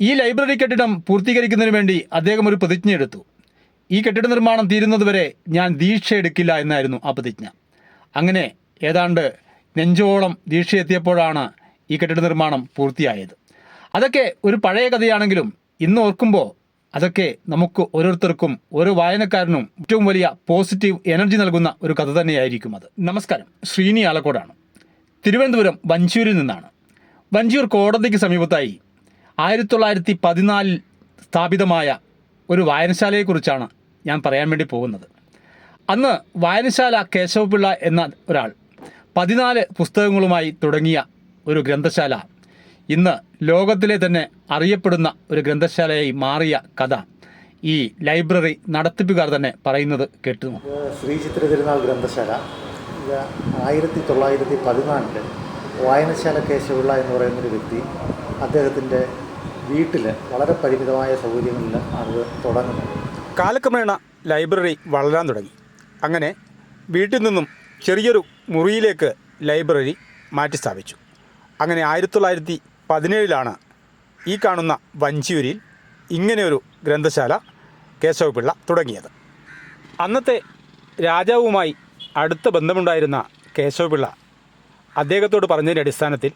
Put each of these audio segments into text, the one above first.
ഈ ലൈബ്രറി കെട്ടിടം പൂർത്തീകരിക്കുന്നതിന് വേണ്ടി അദ്ദേഹം ഒരു പ്രതിജ്ഞ എടുത്തു. ഈ കെട്ടിട നിർമ്മാണം തീരുന്നതുവരെ ഞാൻ ദീക്ഷ എടുക്കില്ല എന്നായിരുന്നു ആ പ്രതിജ്ഞ. അങ്ങനെ ഏതാണ്ട് നെഞ്ചോളം ദീക്ഷ എത്തിയപ്പോഴാണ് ഈ കെട്ടിട നിർമ്മാണം പൂർത്തിയായത്. അതൊക്കെ ഒരു പഴയ കഥയാണെങ്കിലും ഇന്ന് ഓർക്കുമ്പോൾ അതൊക്കെ നമുക്ക് ഓരോരുത്തർക്കും ഓരോ വായനക്കാരനും ഏറ്റവും വലിയ പോസിറ്റീവ് എനർജി നൽകുന്ന ഒരു കഥ തന്നെയായിരിക്കും അത്. നമസ്കാരം. ശ്രീനി ആലക്കോടാണ്. തിരുവനന്തപുരം വഞ്ചൂരിൽ നിന്നാണ്. വഞ്ചൂർ കോടതിക്ക് സമീപത്തായി ആയിരത്തി തൊള്ളായിരത്തി പതിനാലിൽ സ്ഥാപിതമായ ഒരു വായനശാലയെക്കുറിച്ചാണ് ഞാൻ പറയാൻ വേണ്ടി പോകുന്നത്. അന്ന് വായനശാല കേശവപിള്ള എന്ന ഒരാൾ പതിനാല് പുസ്തകങ്ങളുമായി തുടങ്ങിയ ഒരു ഗ്രന്ഥശാല ഇന്ന് ലോകത്തിലെ തന്നെ അറിയപ്പെടുന്ന ഒരു ഗ്രന്ഥശാലയായി മാറിയ കഥ ഈ ലൈബ്രറി നടത്തിപ്പുകാർ തന്നെ പറയുന്നത് കേട്ടു ശ്രീ ചിത്ര തിരുനാൾ ഗ്രന്ഥശാല. ആയിരത്തി തൊള്ളായിരത്തി പതിനാലിൽ വായനശാല കേശവിള്ള എന്ന് പറയുന്നൊരു വ്യക്തി അദ്ദേഹത്തിന്റെ വീട്ടിൽ വളരെ പരിമിതമായ സൗകര്യങ്ങളിൽ അത് തുടങ്ങുന്നത് കാലക്രമേണ ലൈബ്രറി വളരാൻ തുടങ്ങി. അങ്ങനെ വീട്ടിൽ നിന്നും ചെറിയൊരു മുറിയിലേക്ക് ലൈബ്രറി മാറ്റി സ്ഥാപിച്ചു. അങ്ങനെ ആയിരത്തി തൊള്ളായിരത്തി പതിനേഴിലാണ് ഈ കാണുന്ന വഞ്ചിയൂരിൽ ഇങ്ങനെയൊരു ഗ്രന്ഥശാല കേശവപിള്ള തുടങ്ങിയത്. അന്നത്തെ രാജാവുമായി അടുത്ത ബന്ധമുണ്ടായിരുന്ന കേശവപിള്ള അദ്ദേഹത്തോട് പറഞ്ഞതിന്റെ അടിസ്ഥാനത്തിൽ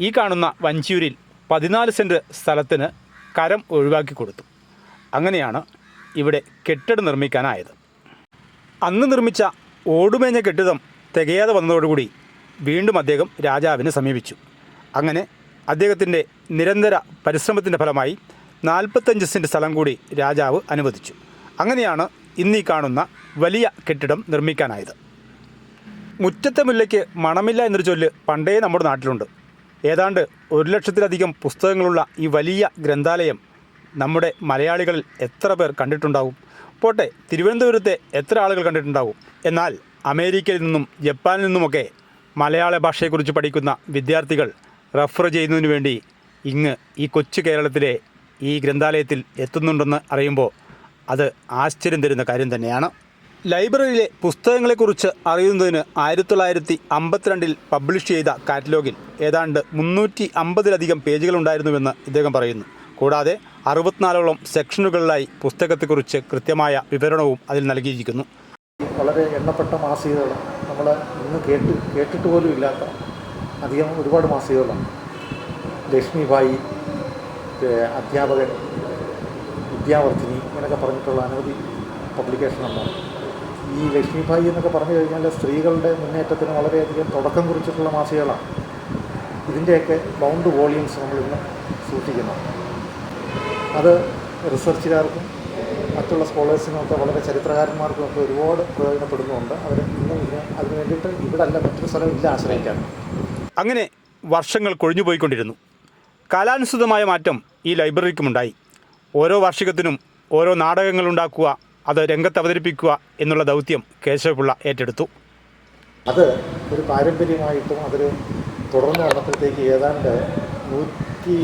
ഈ കാണുന്ന വഞ്ചിയൂരിൽ പതിനാല് സെന്റ് സ്ഥലത്തിന് കരം ഒഴിവാക്കി കൊടുത്തു. അങ്ങനെയാണ് ഇവിടെ കെട്ടിടം നിർമ്മിക്കാനായത്. അന്ന് നിർമ്മിച്ച ഓടുമേഞ്ഞ കെട്ടിടം തികയാതെ വന്നതോടുകൂടി വീണ്ടും അദ്ദേഹം രാജാവിനെ സമീപിച്ചു. അങ്ങനെ അദ്ദേഹത്തിന്റെ നിരന്തര പരിശ്രമത്തിന്റെ ഫലമായി നാൽപ്പത്തഞ്ച് സെന്റ് സ്ഥലം കൂടി രാജാവ് അനുവദിച്ചു. അങ്ങനെയാണ് ഇന്നീ കാണുന്ന വലിയ കെട്ടിടം നിർമ്മിക്കാനായത്. മുറ്റത്തെ മുല്ലയ്ക്ക് മണമില്ല എന്നൊരു ചൊല്ല് പണ്ടേ നമ്മുടെ നാട്ടിലുണ്ട്. ഏതാണ്ട് ഒരു ലക്ഷത്തിലധികം പുസ്തകങ്ങളുള്ള ഈ വലിയ ഗ്രന്ഥാലയം നമ്മുടെ മലയാളികളിൽ എത്ര പേർ കണ്ടിട്ടുണ്ടാകും പോട്ടെ തിരുവനന്തപുരത്തെ എത്ര ആളുകൾ കണ്ടിട്ടുണ്ടാകും എന്നാൽ അമേരിക്കയിൽ നിന്നും ജപ്പാനിൽ നിന്നുമൊക്കെ മലയാള ഭാഷയെക്കുറിച്ച് പഠിക്കുന്ന വിദ്യാർത്ഥികൾ റെഫർ ചെയ്യുന്നതിന് വേണ്ടി ഇങ്ങ് ഈ കൊച്ചു കേരളത്തിലെ ഈ ഗ്രന്ഥാലയത്തിൽ എത്തുന്നുണ്ടെന്ന് അറിയുമ്പോൾ അത് ആശ്ചര്യം തരുന്ന കാര്യം തന്നെയാണ്. ലൈബ്രറിയിലെ പുസ്തകങ്ങളെക്കുറിച്ച് അറിയുന്നതിന് ആയിരത്തി തൊള്ളായിരത്തി അമ്പത്തിരണ്ടിൽ പബ്ലിഷ് ചെയ്ത കാറ്റലോഗിൽ ഏതാണ്ട് മുന്നൂറ്റി അമ്പതിലധികം പേജുകളുണ്ടായിരുന്നുവെന്ന് ഇദ്ദേഹം പറയുന്നു. കൂടാതെ അറുപത്തിനാലോളം സെക്ഷനുകളിലായി പുസ്തകത്തെക്കുറിച്ച് കൃത്യമായ വിവരണവും അതിൽ നൽകിയിരിക്കുന്നു. വളരെ എണ്ണപ്പെട്ട മാസികകൾ നമ്മൾ ഇന്ന് കേട്ട് കേട്ടിട്ട് പോലും ഇല്ലാത്ത അധികം ഒരുപാട് മാസികകളാണ് ലക്ഷ്മിഭായി അധ്യാപകൻ വിദ്യാവർദ്ധിനി ഇങ്ങനെയൊക്കെ പറഞ്ഞിട്ടുള്ള അനവധി പബ്ലിക്കേഷനുണ്ടാണ് ഈ ലക്ഷ്മിഭായി എന്നൊക്കെ പറഞ്ഞു കഴിഞ്ഞാൽ സ്ത്രീകളുടെ മുന്നേറ്റത്തിന് വളരെയധികം തുടക്കം കുറിച്ചിട്ടുള്ള മാസികകളാണ്. ഇതിന്റെയൊക്കെ ബൗണ്ട് വോളിയൂംസ് നമ്മളിന്ന് സൂക്ഷിക്കുന്നു. അത് റിസർച്ചുകാർക്കും മറ്റുള്ള സ്കോളേഴ്സിനൊക്കെ വളരെ ചരിത്രകാരന്മാർക്കും ഒക്കെ ഒരുപാട് പ്രയോജനപ്പെടുന്നുണ്ട്. അവർ ഇന്നും ഇതിന് അതിന് വേണ്ടിയിട്ട് ഇവിടെ അല്ല മറ്റൊരു സ്ഥലം ഇല്ല ആശ്രയിക്കാൻ. അങ്ങനെ വർഷങ്ങൾ കൊഴിഞ്ഞുപോയിക്കൊണ്ടിരുന്നു കാലാനുസൃതമായ മാറ്റം ഈ ലൈബ്രറിക്കുമുണ്ടായി ഓരോ വാർഷികത്തിനും ഓരോ നാടകങ്ങൾ ഉണ്ടാക്കുക അത് രംഗത്ത് അവതരിപ്പിക്കുക എന്നുള്ള ദൗത്യം കേശവപിള്ള ഏറ്റെടുത്തു. അത് ഒരു പാരമ്പര്യമായിട്ടും അതൊരു തുടർന്ന് വന്നപ്പോഴത്തേക്ക് ഏതാണ്ട് നൂറ്റി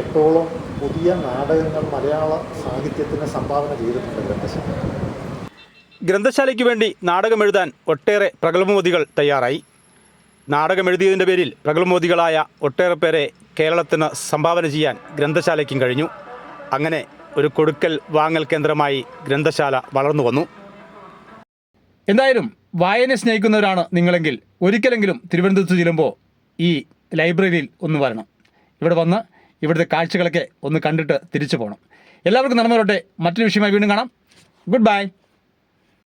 എട്ടോളം പുതിയ നാടകങ്ങൾ മലയാള സാഹിത്യത്തിന് സംഭാവന ചെയ്തിട്ടുണ്ട് ഗ്രന്ഥശാല ഗ്രന്ഥശാലയ്ക്ക് വേണ്ടി നാടകമെഴുതാൻ ഒട്ടേറെ പ്രഗത്ഭമോദികൾ തയ്യാറായി. നാടകമെഴുതിയതിന്റെ പേരിൽ പ്രഗത്ഭമോദികളായ ഒട്ടേറെ പേരെ കേരളത്തിന് സംഭാവന ചെയ്യാൻ ഗ്രന്ഥശാലയ്ക്കും കഴിഞ്ഞു. അങ്ങനെ ഒരു കൊടുക്കൽ വാങ്ങൽ കേന്ദ്രമായി ഗ്രന്ഥശാല വളർന്നു വന്നു. എന്തായാലും വായന സ്നേഹിക്കുന്നവരാണ് നിങ്ങളെങ്കിൽ ഒരിക്കലെങ്കിലും തിരുവനന്തപുരത്ത് ചെല്ലുമ്പോൾ ഈ ലൈബ്രറിയിൽ ഒന്ന് വരണം. ഇവിടെ വന്ന് ഇവിടുത്തെ കാഴ്ചകളൊക്കെ ഒന്ന് കണ്ടിട്ട് തിരിച്ചു പോകണം. എല്ലാവർക്കും നന്മ വരട്ടെ. മറ്റൊരു വിഷയമായി വീണ്ടും കാണാം. Good bye